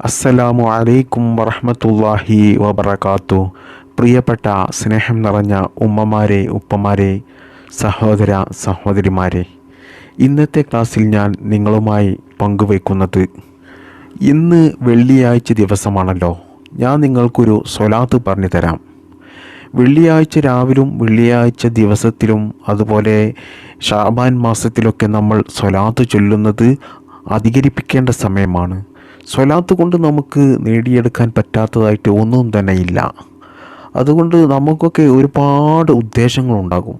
അസ്സലാമു അലൈക്കും വറഹമത്തല്ലാഹി വബർക്കാത്തു പ്രിയപ്പെട്ട സ്നേഹം നിറഞ്ഞ ഉമ്മമാരെ ഉപ്പമാരെ സഹോദര സഹോദരിമാരെ ഇന്നത്തെ ക്ലാസ്സിൽ ഞാൻ നിങ്ങളുമായി പങ്കുവയ്ക്കുന്നത് ഇന്ന് വെള്ളിയാഴ്ച ദിവസമാണല്ലോ. ഞാൻ നിങ്ങൾക്കൊരു സ്വലാത്ത് പറഞ്ഞു തരാം വെള്ളിയാഴ്ച രാവിലും വെള്ളിയാഴ്ച ദിവസത്തിലും അതുപോലെ ഷാബാൻ മാസത്തിലൊക്കെ നമ്മൾ സ്വലാത്ത് ചൊല്ലുന്നത് അധികരിപ്പിക്കേണ്ട സമയമാണ്. സ്വലാത്ത് കൊണ്ട് നമുക്ക് നേടിയെടുക്കാൻ പറ്റാത്തതായിട്ട് ഒന്നും തന്നെ ഇല്ല. അതുകൊണ്ട് നമുക്കൊക്കെ ഒരുപാട് ഉദ്ദേശങ്ങളുണ്ടാകും.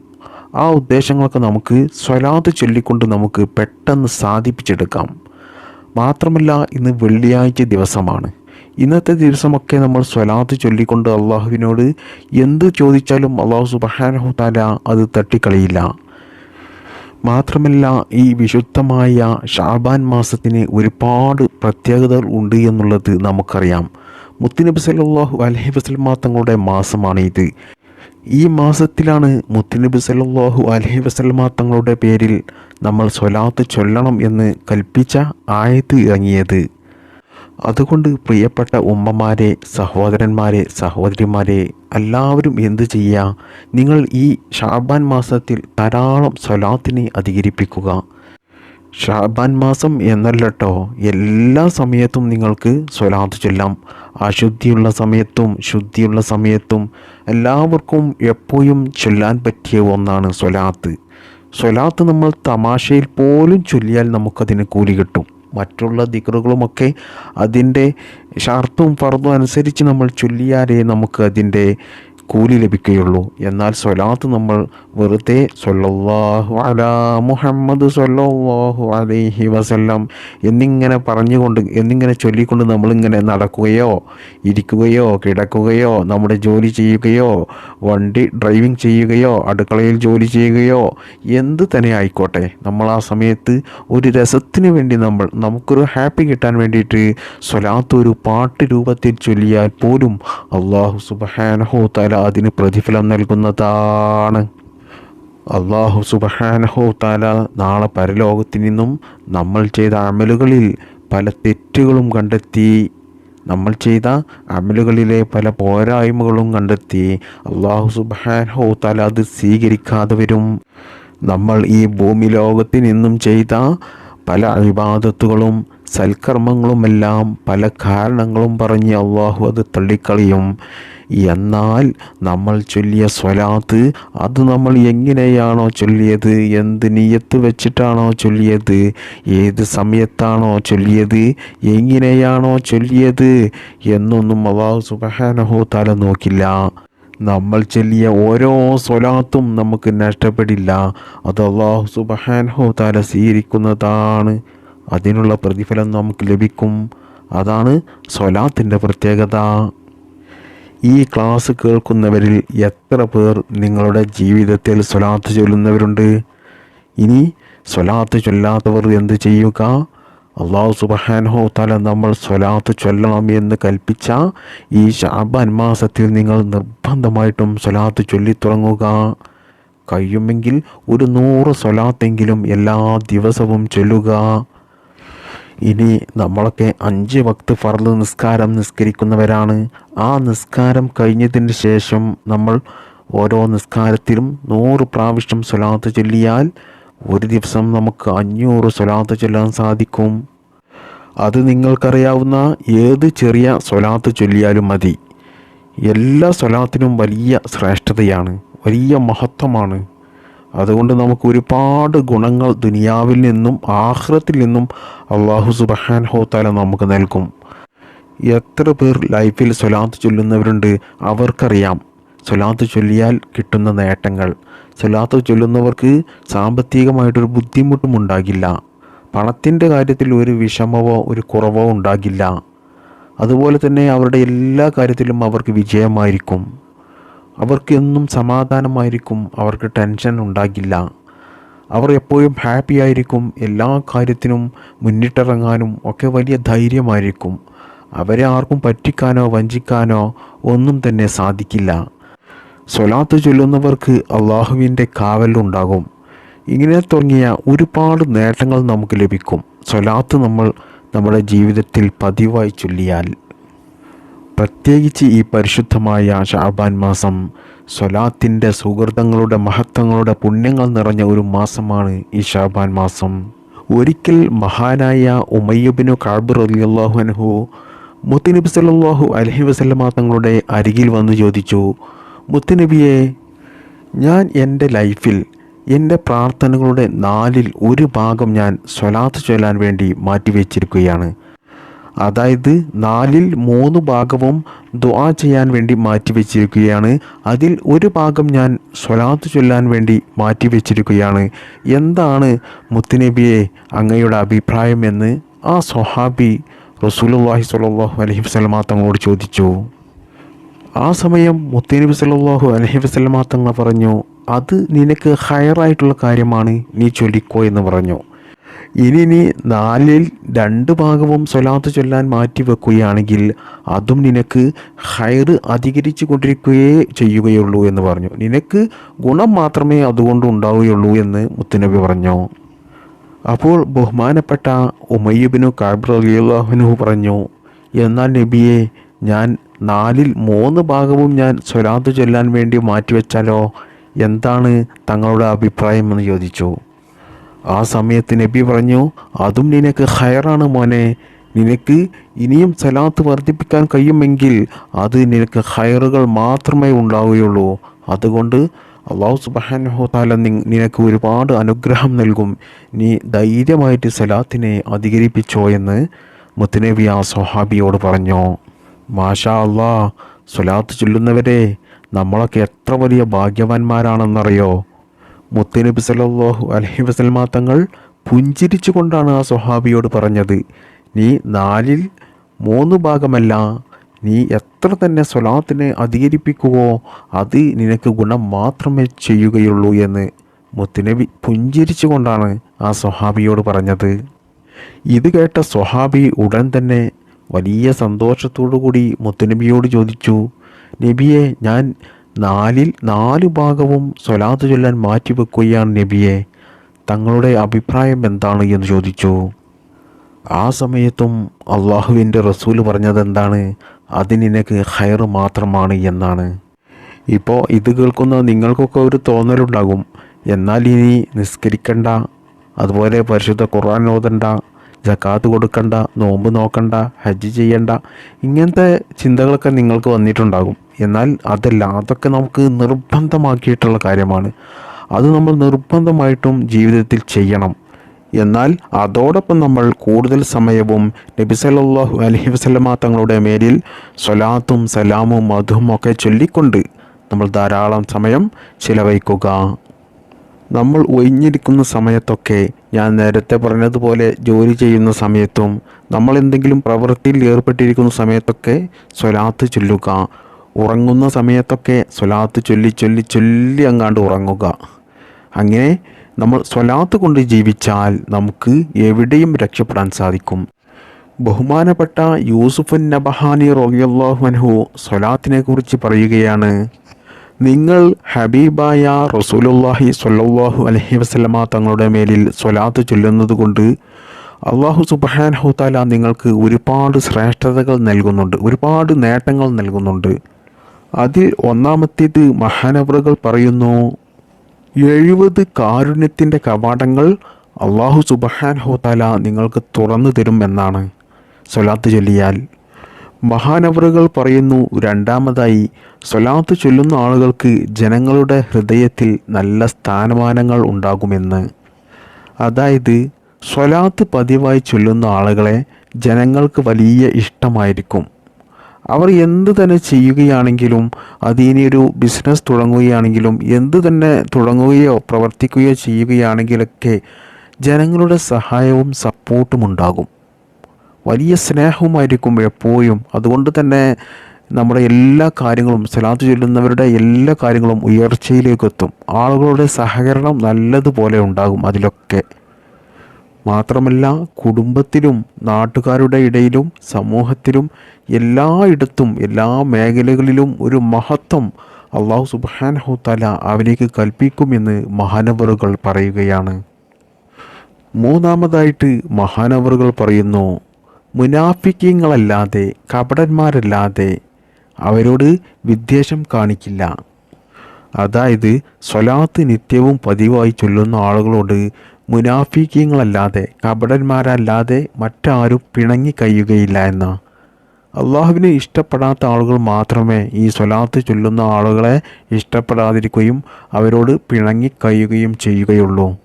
ആ ഉദ്ദേശങ്ങളൊക്കെ നമുക്ക് സ്വലാത്ത് ചൊല്ലിക്കൊണ്ട് നമുക്ക് പെട്ടെന്ന് സാധിപ്പിച്ചെടുക്കാം. മാത്രമല്ല ഇന്ന് വെള്ളിയാഴ്ച ദിവസമാണ്. ഇന്നത്തെ ദിവസമൊക്കെ നമ്മൾ സ്വലാത്ത് ചൊല്ലിക്കൊണ്ട് അള്ളാഹുവിനോട് എന്ത് ചോദിച്ചാലും അള്ളാഹു സുബഹാനഹു താല അത് തട്ടിക്കളയില്ല. മാത്രമല്ല ഈ വിശുദ്ധമായ ഷാബാൻ മാസത്തിന് ഒരുപാട് പ്രത്യേകതകൾ ഉണ്ട് എന്നുള്ളത് നമുക്കറിയാം. മുത്തുനബി സല്ലാഹു അലഹി വസല്ലമ തങ്ങളുടെ മാസമാണ് ഇത്. ഈ മാസത്തിലാണ് മുത്തുനബി സല്ലാഹു അലഹി വസല്ലമ തങ്ങളുടെ പേരിൽ നമ്മൾ സ്വലാത്ത് ചൊല്ലണം എന്ന് കൽപ്പിച്ച ആയത്ത് ഇറങ്ങിയത്. അതുകൊണ്ട് പ്രിയപ്പെട്ട ഉമ്മമാരെ സഹോദരന്മാരെ സഹോദരിമാരെ എല്ലാവരും എന്തു ചെയ്യുക? നിങ്ങൾ ഈ ഷാബാൻ മാസത്തിൽ ധാരാളം സ്വലാത്തിനെ അധികരിപ്പിക്കുക. ഷാബാൻ മാസം എന്നല്ലട്ടോ എല്ലാ സമയത്തും നിങ്ങൾക്ക് സ്വലാത്ത് ചൊല്ലാം. അശുദ്ധിയുള്ള സമയത്തും ശുദ്ധിയുള്ള സമയത്തും എല്ലാവർക്കും എപ്പോഴും ചൊല്ലാൻ പറ്റിയ ഒന്നാണ് സ്വലാത്ത്. സ്വലാത്ത് നമ്മൾ തമാശയിൽ പോലും ചൊല്ലിയാൽ നമുക്കതിന് കൂലി കിട്ടും. മറ്റുള്ള ദിക്റുകളുമൊക്കെ അതിന്റെ ഷർത്തും ഫർദും അനുസരിച്ച് നമ്മൾ ചൊല്ലിയാലേ നമുക്ക് അതിന്റെ കൂലി ലഭിക്കുകയുള്ളൂ. എന്നാൽ സ്വലാത്ത് നമ്മൾ വെറുതെ സൊല്ലാഹു അലാ മുഹമ്മദ് സൊല്ലാഹു അലൈഹി വസല്ലം എന്നിങ്ങനെ പറഞ്ഞുകൊണ്ട് എന്നിങ്ങനെ ചൊല്ലിക്കൊണ്ട് നമ്മളിങ്ങനെ നടക്കുകയോ ഇരിക്കുകയോ കിടക്കുകയോ നമ്മുടെ ജോലി ചെയ്യുകയോ വണ്ടി ഡ്രൈവിംഗ് ചെയ്യുകയോ അടുക്കളയിൽ ജോലി ചെയ്യുകയോ എന്ത് തന്നെ ആയിക്കോട്ടെ. നമ്മൾ ആ സമയത്ത് ഒരു രസത്തിന് വേണ്ടി നമ്മൾ നമുക്കൊരു ഹാപ്പി കിട്ടാൻ വേണ്ടിയിട്ട് സ്വലാത്ത് ഒരു പാട്ട് രൂപത്തിൽ ചൊല്ലിയാൽ പോലും അള്ളാഹു സുബാനഹോ തല അതിന് പ്രതിഫലം നൽകുന്നതാണ്. അള്ളാഹു സുബഹാനഹോ താല നാളെ പരലോകത്തു നിന്നും നമ്മൾ ചെയ്ത അമലുകളിൽ പല തെറ്റുകളും കണ്ടെത്തി. നമ്മൾ ചെയ്ത അമലുകളിലെ പല പോരായ്മകളും കണ്ടെത്തി. അള്ളാഹു സുബഹാനഹോ താല അത് സ്വീകരിക്കാതെ വരും. നമ്മൾ ഈ ഭൂമി ലോകത്തിൽ നിന്നും ചെയ്ത പല അഭിബാധത്തുകളും സൽക്കർമ്മങ്ങളുമെല്ലാം പല കാരണങ്ങളും പറഞ്ഞ് അള്ളാഹു അത് തള്ളിക്കളയും. എന്നാൽ നമ്മൾ ചൊല്ലിയ സ്വലാത്ത് അത് നമ്മൾ എങ്ങനെയാണോ ചൊല്ലിയത് എന്ത് നീയത്ത് വെച്ചിട്ടാണോ ചൊല്ലിയത് ഏത് സമയത്താണോ ചൊല്ലിയത് എങ്ങനെയാണോ ചൊല്ലിയത് എന്നൊന്നും അള്ളാഹു സുബഹാനഹോ തല നോക്കില്ല. നമ്മൾ ചൊല്ലിയ ഓരോ സ്വലാത്തും നമുക്ക് നഷ്ടപ്പെടില്ല. അത് അള്ളാഹു സുബഹാനഹോ തല സ്വീകരിക്കുന്നതാണ്. അതിനുള്ള പ്രതിഫലം നമുക്ക് ലഭിക്കും. അതാണ് സ്വലാത്തിന്റെ പ്രത്യേകത. ഈ ക്ലാസ് കേൾക്കുന്നവരിൽ എത്ര പേർ നിങ്ങളുടെ ജീവിതത്തിൽ സ്വലാത്ത് ചൊല്ലുന്നവരുണ്ട്? ഇനി സ്വലാത്ത് ചൊല്ലാത്തവർ എന്ത് ചെയ്യുക? അള്ളാഹു സുബഹാനഹോ തല നമ്മൾ സ്വലാത്ത് ചൊല്ലണം എന്ന് കൽപ്പിച്ച ഈ ഷാബാൻ മാസത്തിൽ നിങ്ങൾ നിർബന്ധമായിട്ടും സ്വലാത്ത് ചൊല്ലിത്തുടങ്ങുക. കഴിയുമെങ്കിൽ ഒരു നൂറ് സ്വലാത്തെങ്കിലും എല്ലാ ദിവസവും ചൊല്ലുക. ഇനി നമ്മളൊക്കെ അഞ്ച് വക്ത് ഫർദ് നിസ്കാരം നിസ്കരിക്കുന്നവരാണ്. ആ നിസ്കാരം കഴിഞ്ഞതിന് ശേഷം നമ്മൾ ഓരോ നിസ്കാരത്തിലും നൂറ് പ്രാവശ്യം സ്വലാത്ത് ചൊല്ലിയാൽ ഒരു ദിവസം നമുക്ക് അഞ്ഞൂറ് സ്വലാത്ത് ചൊല്ലാൻ സാധിക്കും. അത് നിങ്ങൾക്കറിയാവുന്ന ഏത് ചെറിയ സ്വലാത്ത് ചൊല്ലിയാലും മതി. എല്ലാ സ്വലാത്തിനും വലിയ ശ്രേഷ്ഠതയാണ് വലിയ മഹത്വമാണ്. അതുകൊണ്ട് നമുക്ക് ഒരുപാട് ഗുണങ്ങൾ ദുനിയാവിൽ നിന്നും ആഹ്റത്തിൽ നിന്നും അള്ളാഹു സുബഹാൻ ഹോത്താല നമുക്ക് നൽകും. എത്ര പേർ ലൈഫിൽ സ്വലാത്ത് ചൊല്ലുന്നവരുണ്ട് അവർക്കറിയാം. സ്വലാത്ത് ചൊല്ലിയാൽ കിട്ടുന്ന നേട്ടങ്ങൾ. സ്വലാത്ത് ചൊല്ലുന്നവർക്ക് സാമ്പത്തികമായിട്ടൊരു ബുദ്ധിമുട്ടും ഉണ്ടാകില്ല. പണത്തിന്റെ കാര്യത്തിൽ ഒരു വിഷമവോ ഒരു കുറവോ ഉണ്ടാകില്ല. അതുപോലെ തന്നെ അവരുടെ എല്ലാ കാര്യത്തിലും അവർക്ക് വിജയമായിരിക്കും. അവർക്ക് എന്നും സമാധാനമായിരിക്കും അവർക്ക് ടെൻഷൻ ഉണ്ടാകില്ല. അവർ എപ്പോഴും ഹാപ്പി ആയിരിക്കും എല്ലാ കാര്യത്തിനും മുന്നിട്ടിറങ്ങാനും ഒക്കെ വലിയ ധൈര്യമായിരിക്കും. അവരെ ആർക്കും പറ്റിക്കാനോ വഞ്ചിക്കാനോ ഒന്നും തന്നെ സാധിക്കില്ല. സ്വലാത്ത് ചൊല്ലുന്നവർക്ക് അള്ളാഹുവിന്റെ കാവലുണ്ടാകും. ഇങ്ങനെ തുടങ്ങിയ ഒരുപാട് നേട്ടങ്ങൾ നമുക്ക് ലഭിക്കും. സ്വലാത്ത് നമ്മൾ നമ്മുടെ ജീവിതത്തിൽ പതിവായി ചൊല്ലിയാൽ. പ്രത്യേകിച്ച് ഈ പരിശുദ്ധമായ ഷാബാൻ മാസം സ്വലാത്തിന്റെ സുഹൃതങ്ങളുടെ മഹത്വങ്ങളുടെ പുണ്യങ്ങൾ നിറഞ്ഞ ഒരു മാസമാണ് ഈ ഷാബാൻ മാസം. ഒരിക്കൽ മഹാനായ ഉമയ്യബിനു കാബിർ അലിയല്ലാഹു അൻഹു മുത്തുനബി സല്ലല്ലാഹു അലഹി വസല്ലമ തങ്ങളുടെ അരികിൽ വന്ന് ചോദിച്ചു മുത്തുനബിയെ ഞാൻ എന്റെ ലൈഫിൽ എന്റെ പ്രാർത്ഥനകളുടെ നാലിൽ ഒരു ഭാഗം ഞാൻ സ്വലാത്ത് ചൊല്ലാൻ വേണ്ടി മാറ്റിവെച്ചിരിക്കുകയാണ്. അതായത് നാലിൽ മൂന്ന് ഭാഗവും ദുആ ചെയ്യാൻ വേണ്ടി മാറ്റിവെച്ചിരിക്കുകയാണ്. അതിൽ ഒരു ഭാഗം ഞാൻ സ്വലാത്ത് ചൊല്ലാൻ വേണ്ടി മാറ്റിവെച്ചിരിക്കുകയാണ്. എന്താണ് മുത്തുനബിയെ അങ്ങയുടെ അഭിപ്രായം എന്ന് ആ സ്വഹാബി റസൂലുള്ളാഹി സ്വല്ലല്ലാഹു അലൈഹി വസല്ലമ തങ്ങളോട് ചോദിച്ചു. ആ സമയം മുത്തനബി സ്വല്ലല്ലാഹു അലൈഹി വസല്ലമ തങ്ങൾ പറഞ്ഞു അത് നിനക്ക് ഹയറായിട്ടുള്ള കാര്യമാണ് നീ ചൊല്ലിക്കോ എന്ന് പറഞ്ഞു. ഇനി നീ നാലിൽ രണ്ട് ഭാഗവും സ്വലാത്ത് ചൊല്ലാൻ മാറ്റി വെക്കുകയാണെങ്കിൽ അതും നിനക്ക് ഹയർ അധികരിച്ചു കൊണ്ടിരിക്കുകയേ ചെയ്യുകയുള്ളൂ എന്ന് പറഞ്ഞു. നിനക്ക് ഗുണം മാത്രമേ അതുകൊണ്ട് ഉണ്ടാവുകയുള്ളൂ എന്ന് മുത്തുനബി പറഞ്ഞു. അപ്പോൾ ബഹുമാനപ്പെട്ട ഉമയ്യബിനു കാബ് റളിയല്ലാഹുനു പറഞ്ഞു എന്നാൽ നബിയെ ഞാൻ നാലിൽ മൂന്ന് ഭാഗവും ഞാൻ സ്വലാത്ത് ചൊല്ലാൻ വേണ്ടി മാറ്റിവെച്ചാലോ? എന്താണ് തങ്ങളുടെ അഭിപ്രായം? എന്ന് ചോദിച്ചു. ആ സമയത്ത് നബി പറഞ്ഞു അതും നിനക്ക് ഹയറാണ് മോനെ. നിനക്ക് ഇനിയും സലാത്ത് വർദ്ധിപ്പിക്കാൻ കഴിയുമെങ്കിൽ അത് നിനക്ക് ഹയറുകൾ മാത്രമേ ഉണ്ടാവുകയുള്ളൂ. അതുകൊണ്ട് അള്ളാഹു സുബാനഹു താല നിനക്ക് ഒരുപാട് അനുഗ്രഹം നൽകും. നീ ധൈര്യമായിട്ട് സലാത്തിനെ അധികരിപ്പിച്ചോ എന്ന് മുത്തനബി ആ സ്വഹാബിയോട് പറഞ്ഞു. മാഷാ അള്ളാ സ്വലാത്ത് ചൊല്ലുന്നവരെ നമ്മളൊക്കെ എത്ര വലിയ ഭാഗ്യവാന്മാരാണെന്നറിയോ? മുത്തനബി സല്ലല്ലാഹു അലഹി വസ്ലമ തങ്ങൾ പുഞ്ചിരിച്ചുകൊണ്ടാണ് ആ സ്വഹാബിയോട് പറഞ്ഞത് നീ നാലിൽ മൂന്ന് ഭാഗമല്ല നീ എത്ര തന്നെ സ്വലാത്തിനെ അധികരിപ്പിക്കുവോ അത് നിനക്ക് ഗുണം മാത്രമേ ചെയ്യുകയുള്ളൂ എന്ന് മുത്തുനബി പുഞ്ചിരിച്ചുകൊണ്ടാണ് ആ സ്വഹാബിയോട് പറഞ്ഞത്. ഇത് കേട്ട സ്വഹാബി ഉടൻ തന്നെ വലിയ സന്തോഷത്തോടു കൂടി മുത്തനബിയോട് ചോദിച്ചു നബിയെ ഞാൻ നാലിൽ നാലു ഭാഗവും സ്വലാത്ത് ചൊല്ലാൻ മാറ്റിവെക്കുകയാണ് നബിയെ. തങ്ങളുടെ അഭിപ്രായം എന്താണ് എന്ന് ചോദിച്ചു. ആ സമയത്തും അള്ളാഹുവിന്റെ റസൂൽ പറഞ്ഞത് എന്താണ്? അതിനിനക്ക് ഹയർ മാത്രമാണ് എന്നാണ്. ഇപ്പോൾ ഇത് കേൾക്കുന്ന നിങ്ങൾക്കൊക്കെ ഒരു തോന്നലുണ്ടാകും. എന്നാൽ ഇനി നിസ്കരിക്കണ്ട അതുപോലെ പരിശുദ്ധ ഖുർആൻ ഓതണ്ട ജക്കാത്ത് കൊടുക്കണ്ട നോമ്പ് നോക്കണ്ട ഹജ്ജ് ചെയ്യണ്ട ഇങ്ങനത്തെ ചിന്തകളൊക്കെ നിങ്ങൾക്ക് വന്നിട്ടുണ്ടാകും. എന്നാൽ അതല്ല അതൊക്കെ നമുക്ക് നിർബന്ധമാക്കിയിട്ടുള്ള കാര്യമാണ്. അത് നമ്മൾ നിർബന്ധമായിട്ടും ജീവിതത്തിൽ ചെയ്യണം. എന്നാൽ അതോടൊപ്പം നമ്മൾ കൂടുതൽ സമയവും നബി സല്ലല്ലാഹു അലൈഹി വസല്ലമ തങ്ങളുടെ മേലിൽ സ്വലാത്തും സലാമും മധുവും ഒക്കെ ചൊല്ലിക്കൊണ്ട് നമ്മൾ ധാരാളം സമയം ചിലവഴിക്കുക. നമ്മൾ ഒഴിഞ്ഞിരിക്കുന്ന സമയത്തൊക്കെ ഞാൻ നേരത്തെ പറഞ്ഞതുപോലെ ജോലി ചെയ്യുന്ന സമയത്തും നമ്മൾ എന്തെങ്കിലും പ്രവൃത്തിയിൽ ഏർപ്പെട്ടിരിക്കുന്ന സമയത്തൊക്കെ സ്വലാത്ത് ചൊല്ലുക. ഉറങ്ങുന്ന സമയത്തൊക്കെ സ്വലാത്ത് ചൊല്ലി ചൊല്ലി ചൊല്ലി അങ്ങാണ്ട് ഉറങ്ങുക. അങ്ങനെ നമ്മൾ സ്വലാത്ത് കൊണ്ട് ജീവിച്ചാൽ നമുക്ക് എവിടെയും രക്ഷപ്പെടാൻ സാധിക്കും. ബഹുമാനപ്പെട്ട യൂസുഫുൻ നബഹാനി റളിയല്ലാഹു അൻഹു സ്വലാത്തിനെ കുറിച്ച് പറയുകയാണ് നിങ്ങൾ ഹബീബായ റസൂലുല്ലാഹി സ്വല്ലല്ലാഹു അലഹി വസ്ലമ തങ്ങളുടെ മേലിൽ സ്വലാത്ത് ചൊല്ലുന്നത് കൊണ്ട് അള്ളാഹു സുബ്ഹാനഹു ഹുത്താല നിങ്ങൾക്ക് ഒരുപാട് ശ്രേഷ്ഠതകൾ നൽകുന്നുണ്ട് ഒരുപാട് നേട്ടങ്ങൾ നൽകുന്നുണ്ട്. അതിൽ ഒന്നാമത്തേത് മഹാനവറുകൾ പറയുന്നു എഴുപത് കാരുണ്യത്തിന്റെ കവാടങ്ങൾ അള്ളാഹു സുബഹാൻ ഹുത്താല നിങ്ങൾക്ക് തുറന്നു തരും എന്നാണ്. സ്വലാത്ത് ചൊല്ലിയാൽ മഹാനവറുകൾ പറയുന്നു രണ്ടാമതായി സ്വലാത്ത് ചൊല്ലുന്ന ആളുകൾക്ക് ജനങ്ങളുടെ ഹൃദയത്തിൽ നല്ല സ്ഥാനമാനങ്ങൾ ഉണ്ടാകുമെന്ന്. അതായത് സ്വലാത്ത് പതിവായി ചൊല്ലുന്ന ആളുകളെ ജനങ്ങൾക്ക് വലിയ ഇഷ്ടമായിരിക്കും. അവർ എന്തു തന്നെ ചെയ്യുകയാണെങ്കിലും അതിനൊരു ബിസിനസ് തുടങ്ങുകയാണെങ്കിലും എന്തു തന്നെ തുടങ്ങുകയോ പ്രവർത്തിക്കുകയോ ചെയ്യുകയാണെങ്കിലൊക്കെ ജനങ്ങളുടെ സഹായവും സപ്പോർട്ടും ഉണ്ടാകും വലിയ സ്നേഹവുമായിരിക്കും എപ്പോഴും അതുകൊണ്ട് തന്നെ നമ്മുടെ എല്ലാ കാര്യങ്ങളും സ്ഥലത്ത് ചൊല്ലുന്നവരുടെ എല്ലാ കാര്യങ്ങളും ഉയർച്ചയിലേക്ക് എത്തും ആളുകളുടെ സഹകരണം നല്ലതുപോലെ ഉണ്ടാകും അതിലൊക്കെ. മാത്രമല്ല കുടുംബത്തിലും നാട്ടുകാരുടെ ഇടയിലും സമൂഹത്തിലും എല്ലായിടത്തും എല്ലാ മേഖലകളിലും ഒരു മഹത്വം അള്ളാഹു സുബാനഹു തല അവനേക്ക് കൽപ്പിക്കുമെന്ന് മഹാനവറുകൾ പറയുകയാണ്. മൂന്നാമതായിട്ട് മഹാനവറുകൾ പറയുന്നു മുനാഫിക്കങ്ങളല്ലാതെ കപടന്മാരല്ലാതെ അവരോട് വിദ്വേഷം കാണിക്കില്ല. അതായത് സ്വലാത്ത് നിത്യവും പതിവായി ചൊല്ലുന്ന ആളുകളോട് മുനാഫിക്കങ്ങളല്ലാതെ കപടന്മാരല്ലാതെ മറ്റാരും പിണങ്ങി കഴിയുകയില്ല എന്ന. അള്ളാഹുവിനെ ഇഷ്ടപ്പെടാത്ത ആളുകൾ മാത്രമേ ഈ സ്വലാത്ത് ചൊല്ലുന്ന ആളുകളെ ഇഷ്ടപ്പെടാതിരിക്കുകയും അവരോട് പിണങ്ങി കഴിയുകയും ചെയ്യുകയുള്ളൂ.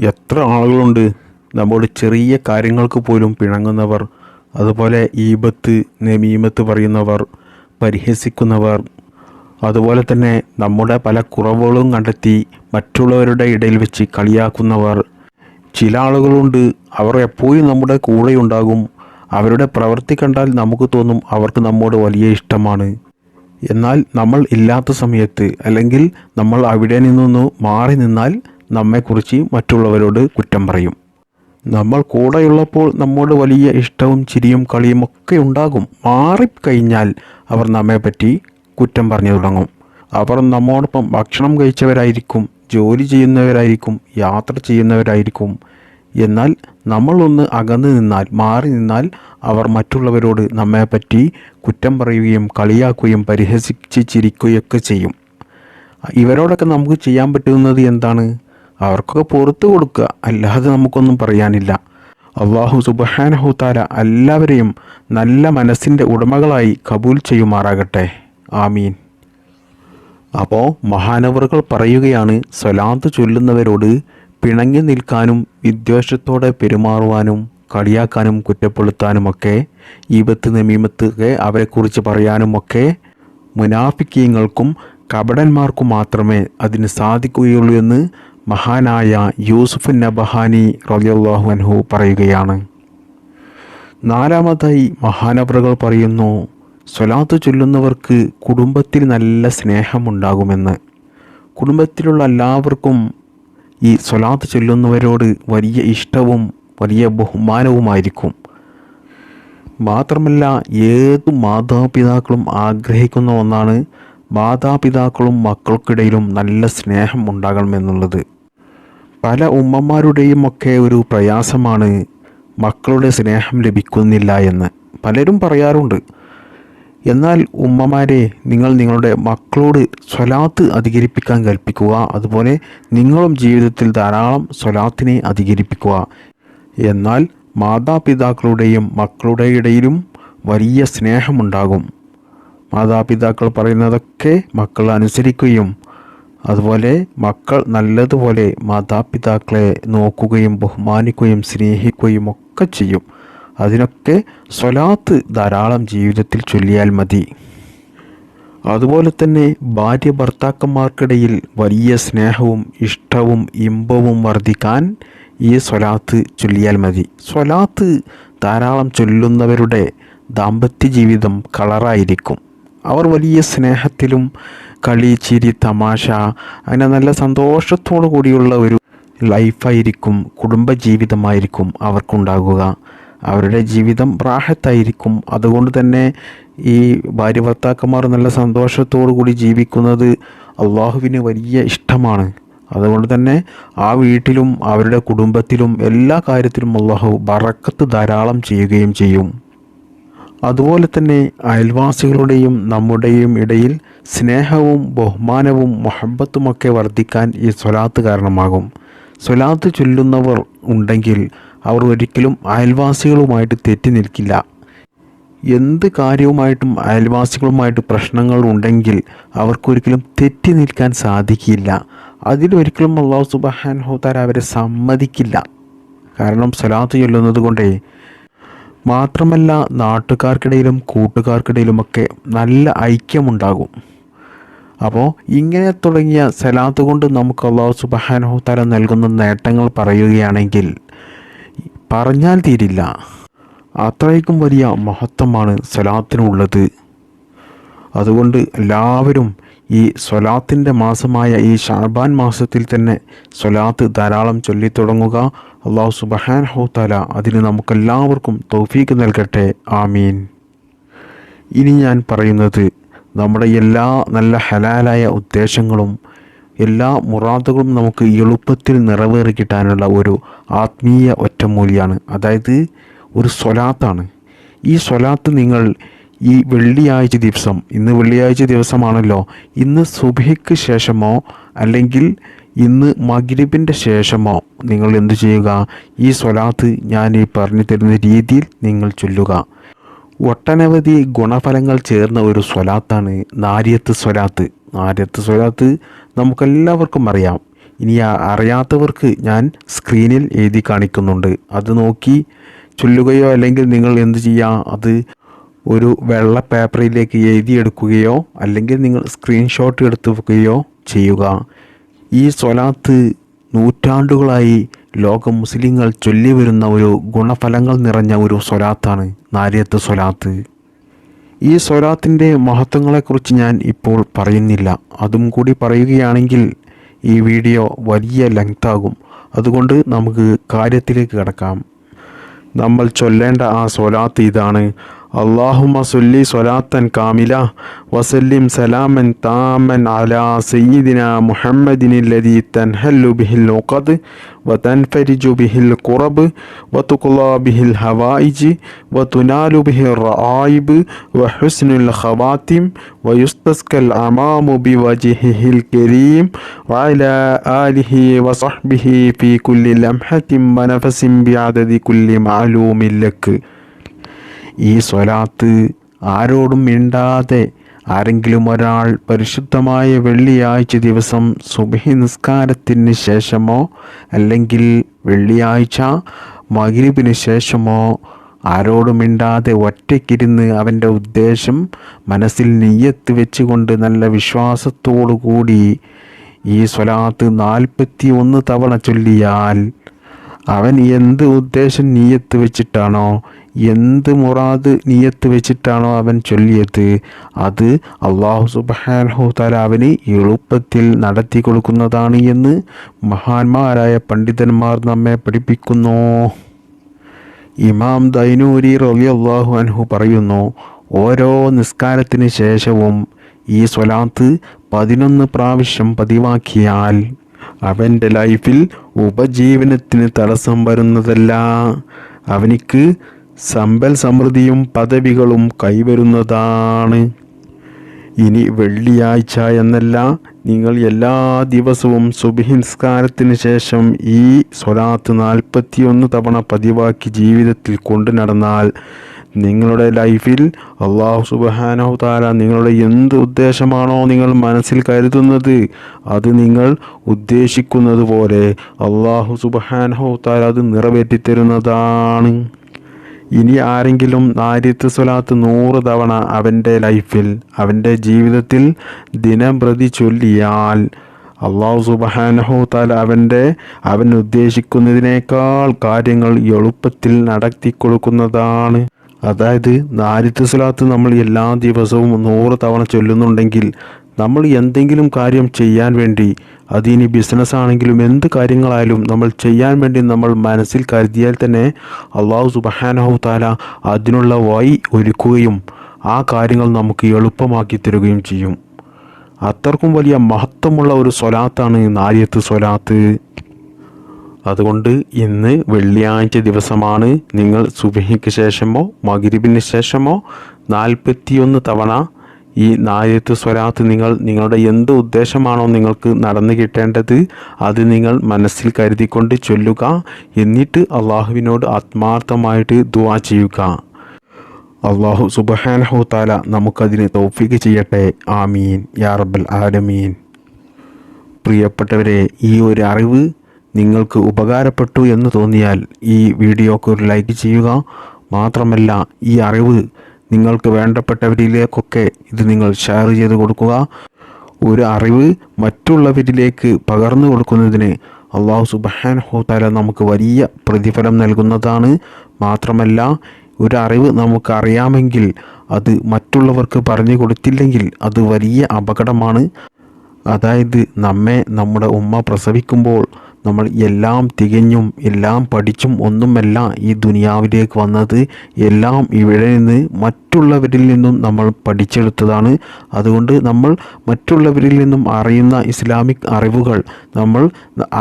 എത്ര ആളുകളുണ്ട്? നമ്മോട് ചെറിയ കാര്യങ്ങൾക്ക് പോലും പിണങ്ങുന്നവർ അതുപോലെ ഈബത്ത് നമീമത്ത് പറയുന്നവർ പരിഹസിക്കുന്നവർ അതുപോലെ തന്നെ നമ്മുടെ പല കുറവുകളും കണ്ടെത്തി മറ്റുള്ളവരുടെ ഇടയിൽ വെച്ച് കളിയാക്കുന്നവർ. ചില ആളുകളുണ്ട് അവർ എപ്പോഴും നമ്മുടെ കൂടെയുണ്ടാകും അവരുടെ പ്രവൃത്തി കണ്ടാൽ നമുക്ക് തോന്നും അവർക്ക് നമ്മോട് വലിയ ഇഷ്ടമാണ്. എന്നാൽ നമ്മൾ ഇല്ലാത്ത സമയത്ത് അല്ലെങ്കിൽ നമ്മൾ അവിടെ നിന്നൊന്ന് മാറി നിന്നാൽ നമ്മെക്കുറിച്ച് മറ്റുള്ളവരോട് കുറ്റം പറയും. നമ്മൾ കൂടെയുള്ളപ്പോൾ നമ്മോട് വലിയ ഇഷ്ടവും ചിരിയും കളിയും ഒക്കെ ഉണ്ടാകും. മാറിക്കഴിഞ്ഞാൽ അവർ നമ്മെപ്പറ്റി കുറ്റം പറഞ്ഞു തുടങ്ങും. അവർ നമ്മോടൊപ്പം ഭക്ഷണം കഴിച്ചവരായിരിക്കും ജോലി ചെയ്യുന്നവരായിരിക്കും യാത്ര ചെയ്യുന്നവരായിരിക്കും. എന്നാൽ നമ്മളൊന്ന് അകന്നു നിന്നാൽ മാറി നിന്നാൽ അവർ മറ്റുള്ളവരോട് നമ്മെപ്പറ്റി കുറ്റം പറയുകയും കളിയാക്കുകയും പരിഹസിച്ച് ചിരിക്കുകയൊക്കെ ചെയ്യും. ഇവരോടൊക്കെ നമുക്ക് ചെയ്യാൻ പറ്റുന്നത് എന്താണ്? അവർക്കൊക്കെ പുറത്തു കൊടുക്കുക അല്ലാതെ നമുക്കൊന്നും പറയാനില്ല. അള്ളാഹു സുബഹാനഹുത്താല എല്ലാവരെയും നല്ല മനസ്സിന്റെ ഉടമകളായി കബൂൽ ചെയ്യുമാറാകട്ടെ. ആമീൻ. അപ്പോൾ മഹാനവറുകൾ പറയുകയാണ് സ്വലാത്ത് ചൊല്ലുന്നവരോട് പിണങ്ങി നിൽക്കാനും വിദ്വേഷത്തോടെ പെരുമാറുവാനും കളിയാക്കാനും കുറ്റപ്പെടുത്താനുമൊക്കെ ഈപത്ത് നമീമത്ത് ഒക്കെ അവരെക്കുറിച്ച് പറയാനുമൊക്കെ മുനാഫിക്കീങ്ങൾക്കും കപടന്മാർക്കും മാത്രമേ അതിന് സാധിക്കുകയുള്ളൂ എന്ന് മഹാനായ യൂസുഫ് നബഹാനി റലിയല്ലാഹു അൻഹു പറയുകയാണ്. നാലാമതായി മഹാനവറുകൾ പറയുന്നു സ്വലാത്ത് ചൊല്ലുന്നവർക്ക് കുടുംബത്തിൽ നല്ല സ്നേഹമുണ്ടാകുമെന്ന്. കുടുംബത്തിലുള്ള എല്ലാവർക്കും ഈ സ്വലാത്ത് ചൊല്ലുന്നവരോട് വലിയ ഇഷ്ടവും വലിയ ബഹുമാനവുമായിരിക്കും. മാത്രമല്ല ഏത് മാതാപിതാക്കളും ആഗ്രഹിക്കുന്ന ഒന്നാണ് മാതാപിതാക്കളും മക്കൾക്കിടയിലും നല്ല സ്നേഹം ഉണ്ടാകണമെന്നുള്ളത്. പല ഉമ്മമാരുടെയും ഒക്കെ ഒരു പ്രയാസമാണ് മക്കളുടെ സ്നേഹം ലഭിക്കുന്നില്ല എന്ന് പലരും പറയാറുണ്ട്. എന്നാൽ ഉമ്മമാരെ നിങ്ങൾ നിങ്ങളുടെ മക്കളോട് സ്വലാത്ത് അധികരിപ്പിക്കാൻ കൽപ്പിക്കുക അതുപോലെ നിങ്ങളും ജീവിതത്തിൽ ധാരാളം സ്വലാത്തിനെ അധികരിപ്പിക്കുക. എന്നാൽ മാതാപിതാക്കളുടെയും മക്കളുടെ ഇടയിലും വലിയ സ്നേഹമുണ്ടാകും. മാതാപിതാക്കൾ പറയുന്നതൊക്കെ മക്കൾ അനുസരിക്കുകയും അതുപോലെ മക്കൾ നല്ലതുപോലെ മാതാപിതാക്കളെ നോക്കുകയും ബഹുമാനിക്കുകയും സ്നേഹിക്കുകയും ഒക്കെ ചെയ്യും. അതിനൊക്കെ സ്വലാത്ത് ധാരാളം ജീവിതത്തിൽ ചൊല്ലിയാൽ മതി. അതുപോലെ തന്നെ ഭാര്യ ഭർത്താക്കന്മാർക്കിടയിൽ വലിയ സ്നേഹവും ഇഷ്ടവും ഇമ്പവും വർദ്ധിക്കാൻ ഈ സ്വലാത്ത് ചൊല്ലിയാൽ മതി. സ്വലാത്ത് ധാരാളം ചൊല്ലുന്നവരുടെ ദാമ്പത്യ ജീവിതം കളറായിരിക്കും. അവർ വലിയ സ്നേഹത്തിലും കളി ചിരി തമാശ അങ്ങനെ നല്ല സന്തോഷത്തോടു കൂടിയുള്ള ഒരു ലൈഫായിരിക്കും കുടുംബജീവിതമായിരിക്കും അവർക്കുണ്ടാകുക. അവരുടെ ജീവിതം റാഹത്തായിരിക്കും അതുകൊണ്ട് തന്നെ ഈ ഭാര്യ ഭർത്താക്കന്മാർ നല്ല സന്തോഷത്തോടു കൂടി ജീവിക്കുന്നത് അള്ളാഹുവിന് വലിയ ഇഷ്ടമാണ്. അതുകൊണ്ട് തന്നെ ആ വീട്ടിലും അവരുടെ കുടുംബത്തിലും എല്ലാ കാര്യത്തിലും അള്ളാഹു ബറക്കത്ത് ധാരാളം ചെയ്യുകയും ചെയ്യും. അതുപോലെ തന്നെ അയൽവാസികളുടെയും നമ്മുടെയും ഇടയിൽ സ്നേഹവും ബഹുമാനവും മൊഹബത്തുമൊക്കെ വർദ്ധിക്കാൻ ഈ സ്വലാത്ത് കാരണമാകും. സ്വലാത്ത് ചൊല്ലുന്നവർ ഉണ്ടെങ്കിൽ അവർ ഒരിക്കലും അയൽവാസികളുമായിട്ട് തെറ്റി നിൽക്കില്ല. എന്ത് കാര്യവുമായിട്ടും അയൽവാസികളുമായിട്ട് പ്രശ്നങ്ങൾ ഉണ്ടെങ്കിൽ അവർക്കൊരിക്കലും തെറ്റി നിൽക്കാൻ സാധിക്കില്ല. അതിലൊരിക്കലും അള്ളാഹു സുബഹാൻ ഹോത്താര അവരെ സമ്മതിക്കില്ല. കാരണം സ്വലാത്ത് ചൊല്ലുന്നത് കൊണ്ടേ മാത്രമല്ല നാട്ടുകാർക്കിടയിലും കൂട്ടുകാർക്കിടയിലുമൊക്കെ നല്ല ഐക്യമുണ്ടാകും. അപ്പോൾ ഇങ്ങനെ തുടങ്ങിയ സലാത്ത് കൊണ്ട് നമുക്ക് അള്ളാഹു സുബഹാനഹു തല നൽകുന്ന നേട്ടങ്ങൾ പറയുകയാണെങ്കിൽ പറഞ്ഞാൽ തീരില്ല. അത്രയ്ക്കും വലിയ മഹത്വമാണ് സലാത്തിനുള്ളത്. അതുകൊണ്ട് എല്ലാവരും ഈ സ്വലാത്തിന്റെ മാസമായ ഈ ഷാബാൻ മാസത്തിൽ തന്നെ സ്വലാത്ത് ധാരാളം ചൊല്ലിത്തുടങ്ങുക അള്ളാഹു സുബഹാൻ ഹൗത്താല അതിന് നമുക്കെല്ലാവർക്കും തൗഫീക്ക് നൽകട്ടെ. ആമീൻ. ഇനി ഞാൻ പറയുന്നത് നമ്മുടെ എല്ലാ നല്ല ഹലാലായ ഉദ്ദേശങ്ങളും എല്ലാ മുറാദുകളും നമുക്ക് എളുപ്പത്തിൽ നിറവേറി കിട്ടാനുള്ള ഒരു ആത്മീയ ഒറ്റമൂലിയാണ്. അതായത് ഒരു സ്വലാത്താണ്. ഈ സ്വലാത്ത് നിങ്ങൾ ഈ വെള്ളിയാഴ്ച ദിവസം ഇന്ന് വെള്ളിയാഴ്ച ദിവസമാണല്ലോ. ഇന്ന് സുബഹിക്ക് ശേഷമോ അല്ലെങ്കിൽ ഇന്ന് മഗ്രിബിന്റെ ശേഷമോ നിങ്ങൾ എന്തു ചെയ്യുക? ഈ സ്വലാത്ത് ഞാൻ ഈ പറഞ്ഞു തരുന്ന രീതിയിൽ നിങ്ങൾ ചൊല്ലുക. ഒട്ടനവധി ഗുണഫലങ്ങൾ ചേർന്ന ഒരു സ്വലാത്താണ് നാരിയത്ത് സ്വലാത്ത്. നാരിയത്ത് സ്വലാത്ത് നമുക്കെല്ലാവർക്കും അറിയാം. ഇനി അറിയാത്തവർക്ക് ഞാൻ സ്ക്രീനിൽ എഴുതി കാണിക്കുന്നുണ്ട്. അത് നോക്കി ചൊല്ലുകയോ അല്ലെങ്കിൽ നിങ്ങൾ എന്ത് ചെയ്യുക? അത് ഒരു വെള്ള പേപ്പറിലേക്ക് എഴുതിയെടുക്കുകയോ അല്ലെങ്കിൽ നിങ്ങൾ സ്ക്രീൻഷോട്ട് എടുത്ത് വെക്കുകയോ ചെയ്യുക. ഈ സ്വലാത്ത് നൂറ്റാണ്ടുകളായി ലോക മുസ്ലിങ്ങൾ ചൊല്ലി വരുന്ന ഒരു ഗുണഫലങ്ങൾ നിറഞ്ഞ ഒരു സ്വലാത്താണ് നാരിയത്ത് സ്വലാത്ത്. ഈ സ്വലാത്തിന്റെ മഹത്വങ്ങളെക്കുറിച്ച് ഞാൻ ഇപ്പോൾ പറയുന്നില്ല. അതും കൂടി പറയുകയാണെങ്കിൽ ഈ വീഡിയോ വലിയ ലെങ്ത് ആകും അതുകൊണ്ട് നമുക്ക് കാര്യത്തിലേക്ക് കിടക്കാം. നമ്മൾ ചൊല്ലേണ്ട ആ സ്വലാത്ത് ഇതാണ്. اللهم صل صلاة كاملة وسلم سلاما تاما على سيدنا محمد الذي تنحل به العقد وتنفرج به الكرب وتقلى به الهوائج وتنال به الرعائب وحسن الخواتم ويستسقى الأمام بوجهه الكريم وعلى آله وصحبه في كل لمحة ونفس بعدد كل معلوم لك. ഈ സ്വലാത്ത് ആരോടും മിണ്ടാതെ ആരെങ്കിലും ഒരാൾ പരിശുദ്ധമായ വെള്ളിയാഴ്ച ദിവസം സുബഹി നിസ്കാരത്തിന് ശേഷമോ അല്ലെങ്കിൽ വെള്ളിയാഴ്ച മഗ്രിബിന് ശേഷമോ ആരോടും മിണ്ടാതെ ഒറ്റയ്ക്കിരുന്ന് അവന്റെ ഉദ്ദേശം മനസ്സിൽ നെയ്യത്ത് വെച്ചുകൊണ്ട് നല്ല വിശ്വാസത്തോടു കൂടി ഈ സ്വലാത്ത് നാൽപ്പത്തി ഒന്ന് തവണ ചൊല്ലിയാൽ അവൻ എന്ത് ഉദ്ദേശം നീയത്ത് വെച്ചിട്ടാണോ എന്ത് മുറാദ് നീയത്ത് വെച്ചിട്ടാണോ അവൻ ചൊല്ലിയത്? അത് അള്ളാഹു സുബാൻഹു താല അവന് എളുപ്പത്തിൽ നടത്തി കൊടുക്കുന്നതാണ് എന്ന് മഹാന്മാരായ പണ്ഡിതന്മാർ നമ്മെ പഠിപ്പിക്കുന്നു. ഇമാം ദൈനൂരി റലി അള്ളാഹു അൻഹു പറയുന്നു ഓരോ നിസ്കാരത്തിന് ശേഷവും ഈ സ്വലാത്ത് പതിനൊന്ന് പ്രാവശ്യം പതിവാക്കിയാൽ അവന്റെ ലൈഫിൽ ഉപജീവനത്തിന് തടസ്സം വരുന്നതല്ല. അവനിക്ക് സമ്പൽ സമൃദ്ധിയും പദവികളും കൈവരുന്നതാണ്. ഇനി വെള്ളിയാഴ്ച എന്നല്ല നിങ്ങൾ എല്ലാ ദിവസവും സുഭിഹിംസ്കാരത്തിന് ശേഷം ഈ സ്വലാത്ത് നാൽപ്പത്തിയൊന്ന് തവണ പതിവാക്കി ജീവിതത്തിൽ കൊണ്ടു നടന്നാൽ നിങ്ങളുടെ ലൈഫിൽ അള്ളാഹു സുബഹാനഹു താല നിങ്ങളുടെ എന്ത് ഉദ്ദേശമാണോ നിങ്ങൾ മനസ്സിൽ കരുതുന്നത് അത് നിങ്ങൾ ഉദ്ദേശിക്കുന്നത് പോലെ അള്ളാഹു സുബഹാനഹു താല അത് നിറവേറ്റി തരുന്നതാണ് ഇനി ആരെങ്കിലും നാര്യത്ത് സ്വലാത്ത് നൂറ് തവണ അവന്റെ ലൈഫിൽ അവന്റെ ജീവിതത്തിൽ ദിനം പ്രതി ചൊല്ലിയാൽ അള്ളാഹു സുബഹാനഹു താൽ അവന്റെ അവൻ ഉദ്ദേശിക്കുന്നതിനേക്കാൾ കാര്യങ്ങൾ എളുപ്പത്തിൽ നടത്തി കൊടുക്കുന്നതാണ്. അതായത് നാരിത്ത് സ്വലാത്ത് നമ്മൾ എല്ലാ ദിവസവും നൂറ് തവണ ചൊല്ലുന്നുണ്ടെങ്കിൽ നമ്മൾ എന്തെങ്കിലും കാര്യം ചെയ്യാൻ വേണ്ടി അതിനി ബിസിനസ് ആണെങ്കിലും എന്ത് കാര്യങ്ങളായാലും നമ്മൾ ചെയ്യാൻ വേണ്ടി നമ്മൾ മനസ്സിൽ കരുതിയാൽ തന്നെ അള്ളാഹു സുബഹാനഹു താല അതിനുള്ള വഴി ഒരുക്കുകയും ആ കാര്യങ്ങൾ നമുക്ക് എളുപ്പമാക്കി തരുകയും ചെയ്യും. അത്രക്കും വലിയ മഹത്വമുള്ള ഒരു സ്വലാത്താണ് നാര്യത്ത് സ്വലാത്ത്. അതുകൊണ്ട് ഇന്ന് വെള്ളിയാഴ്ച ദിവസമാണ് നിങ്ങൾ സുബഹിക്ക് ശേഷമോ മഗ്രിബിന് ശേഷമോ നാൽപ്പത്തിയൊന്ന് തവണ ഈ നായത്ത് സ്വരാത്ത് നിങ്ങൾ നിങ്ങളുടെ എന്ത് ഉദ്ദേശമാണോ നിങ്ങൾക്ക് നടന്നു കിട്ടേണ്ടത് അത് നിങ്ങൾ മനസ്സിൽ കരുതിക്കൊണ്ട് ചൊല്ലുക എന്നിട്ട് അള്ളാഹുവിനോട് ആത്മാർത്ഥമായിട്ട് ദുവാ ചെയ്യുക. അള്ളാഹു സുബഹാനഹു താല നമുക്കതിന് തൗഫീക്ക് ചെയ്യട്ടെ. ആമീൻ. യാ റബ്ബൽ ആലമീൻ. പ്രിയപ്പെട്ടവരെ ഈ ഒരു അറിവ് നിങ്ങൾക്ക് ഉപകാരപ്പെട്ടു എന്ന് തോന്നിയാൽ ഈ വീഡിയോക്ക് ഒരു ലൈക്ക് ചെയ്യുക. മാത്രമല്ല ഈ അറിവ് നിങ്ങൾക്ക് വേണ്ടപ്പെട്ടവരിലേക്കൊക്കെ ഇത് നിങ്ങൾ ഷെയർ ചെയ്ത് കൊടുക്കുക. ഒരു അറിവ് മറ്റുള്ളവരിലേക്ക് പകർന്നു കൊടുക്കുന്നതിന് അള്ളാഹു സുബഹാൻ ഹോത്താല നമുക്ക് വലിയ പ്രതിഫലം നൽകുന്നതാണ്. മാത്രമല്ല ഒരു അറിവ് നമുക്ക് അറിയാമെങ്കിൽ അത് മറ്റുള്ളവർക്ക് പറഞ്ഞു കൊടുത്തില്ലെങ്കിൽ അത് വലിയ അപകടമാണ്. അതായത് നമ്മെ നമ്മുടെ ഉമ്മ പ്രസവിക്കുമ്പോൾ നമ്മൾ എല്ലാം തികഞ്ഞും എല്ലാം പഠിച്ചും ഒന്നുമല്ല ഈ ദുനിയാവിലേക്ക് വന്നത്. എല്ലാം ഇവിടെ നിന്ന് മറ്റുള്ളവരിൽ നിന്നും നമ്മൾ പഠിച്ചെടുത്തതാണ്. അതുകൊണ്ട് നമ്മൾ മറ്റുള്ളവരിൽ നിന്നും അറിയുന്ന ഇസ്ലാമിക് അറിവുകൾ നമ്മൾ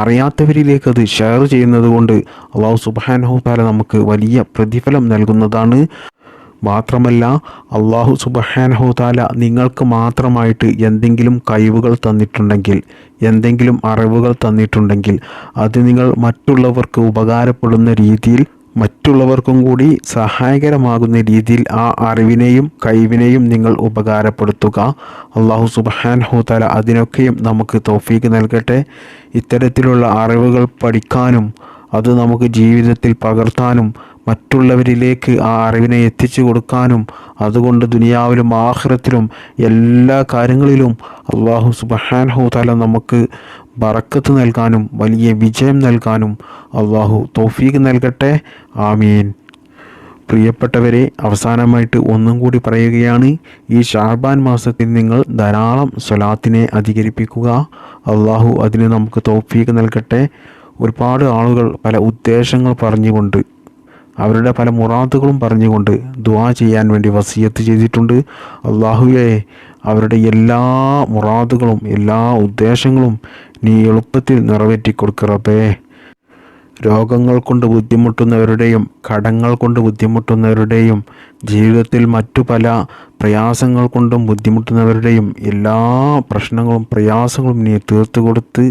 അറിയാത്തവരിലേക്ക് അത് ഷെയർ ചെയ്യുന്നത് കൊണ്ട് അള്ളാഹു സുബാനഹു താല നമുക്ക് വലിയ പ്രതിഫലം നൽകുന്നതാണ്. മാത്രമല്ല അള്ളാഹു സുബഹാനഹു താല നിങ്ങൾക്ക് മാത്രമായിട്ട് എന്തെങ്കിലും കഴിവുകൾ തന്നിട്ടുണ്ടെങ്കിൽ എന്തെങ്കിലും അറിവുകൾ തന്നിട്ടുണ്ടെങ്കിൽ അത് നിങ്ങൾ മറ്റുള്ളവർക്ക് ഉപകാരപ്പെടുന്ന രീതിയിൽ മറ്റുള്ളവർക്കും കൂടി സഹായകരമാകുന്ന രീതിയിൽ ആ അറിവിനെയും കഴിവിനെയും നിങ്ങൾ ഉപകാരപ്പെടുത്തുക. അള്ളാഹു സുബഹാനഹു താല അതിനൊക്കെയും നമുക്ക് തോഫീക്ക് നൽകട്ടെ. ഇത്തരത്തിലുള്ള അറിവുകൾ പഠിക്കാനും അത് നമുക്ക് ജീവിതത്തിൽ പകർത്താനും മറ്റുള്ളവരിലേക്ക് ആ അറിവിനെ എത്തിച്ചു കൊടുക്കാനും അതുകൊണ്ട് ദുനിയാവിലും ആഹ്റത്തിലും എല്ലാ കാര്യങ്ങളിലും അള്ളാഹു സുബഹാൻഹു തല നമുക്ക് ബറക്കത്ത് നൽകാനും വലിയ വിജയം നൽകാനും അള്ളാഹു തോഫീക്ക് നൽകട്ടെ. ആമീൻ. പ്രിയപ്പെട്ടവരെ അവസാനമായിട്ട് ഒന്നും കൂടി പറയുകയാണ്. ഈ ഷാർബാൻ മാസത്തിൽ നിങ്ങൾ ധാരാളം സ്വലാത്തിനെ അധികരിപ്പിക്കുക. അള്ളാഹു അതിന് നമുക്ക് തോഫീക്ക് നൽകട്ടെ. ഒരുപാട് ആളുകൾ പല ഉദ്ദേശങ്ങൾ പറഞ്ഞുകൊണ്ട് അവരുടെ പല മുറാത്തുകളും പറഞ്ഞുകൊണ്ട് ദുവാ ചെയ്യാൻ വേണ്ടി വസീയത്ത് ചെയ്തിട്ടുണ്ട്. അള്ളാഹുവെ അവരുടെ എല്ലാ മുറാദുകളും എല്ലാ ഉദ്ദേശങ്ങളും നീ എളുപ്പത്തിൽ നിറവേറ്റി കൊടുക്കറപ്പേ രോഗങ്ങൾ കൊണ്ട് ബുദ്ധിമുട്ടുന്നവരുടെയും കടങ്ങൾ കൊണ്ട് ബുദ്ധിമുട്ടുന്നവരുടെയും ജീവിതത്തിൽ മറ്റു പല പ്രയാസങ്ങൾ കൊണ്ടും ബുദ്ധിമുട്ടുന്നവരുടെയും എല്ലാ പ്രശ്നങ്ങളും പ്രയാസങ്ങളും നീ തീർത്തു കൊടുത്ത്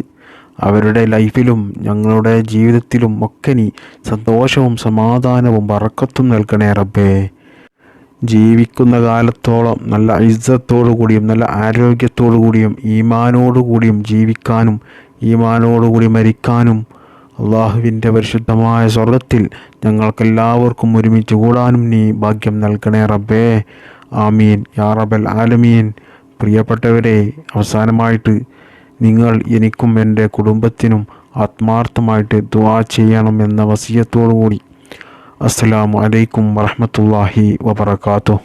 അവരുടെ ലൈഫിലും ഞങ്ങളുടെ ജീവിതത്തിലും ഒക്കെ നീ സന്തോഷവും സമാധാനവും വറക്കത്തും നൽകണേ റബ്ബേ. ജീവിക്കുന്ന കാലത്തോളം നല്ല ഇജ്ജത്തോടു കൂടിയും നല്ല ആരോഗ്യത്തോടു കൂടിയും ഈമാനോടു കൂടിയും ജീവിക്കാനും ഈമാനോടുകൂടി മരിക്കാനും അള്ളാഹുവിന്റെ പരിശുദ്ധമായ സ്വർഗത്തിൽ ഞങ്ങൾക്കെല്ലാവർക്കും ഒരുമിച്ച് കൂടാനും നീ ഭാഗ്യം നൽകണേ റബ്ബേ. ആമീൻ. യാ റബൽ ആലമീൻ. പ്രിയപ്പെട്ടവരെ അവസാനമായിട്ട് നിങ്ങൾ എനിക്കും എന്റെ കുടുംബത്തിനും ആത്മാർത്ഥമായിട്ട് ദുവാ ചെയ്യണം എന്ന വസീയത്തോടു കൂടി അസ്സലാമു അലൈക്കും വറഹമത്തല്ലാഹി വബർക്കാത്തു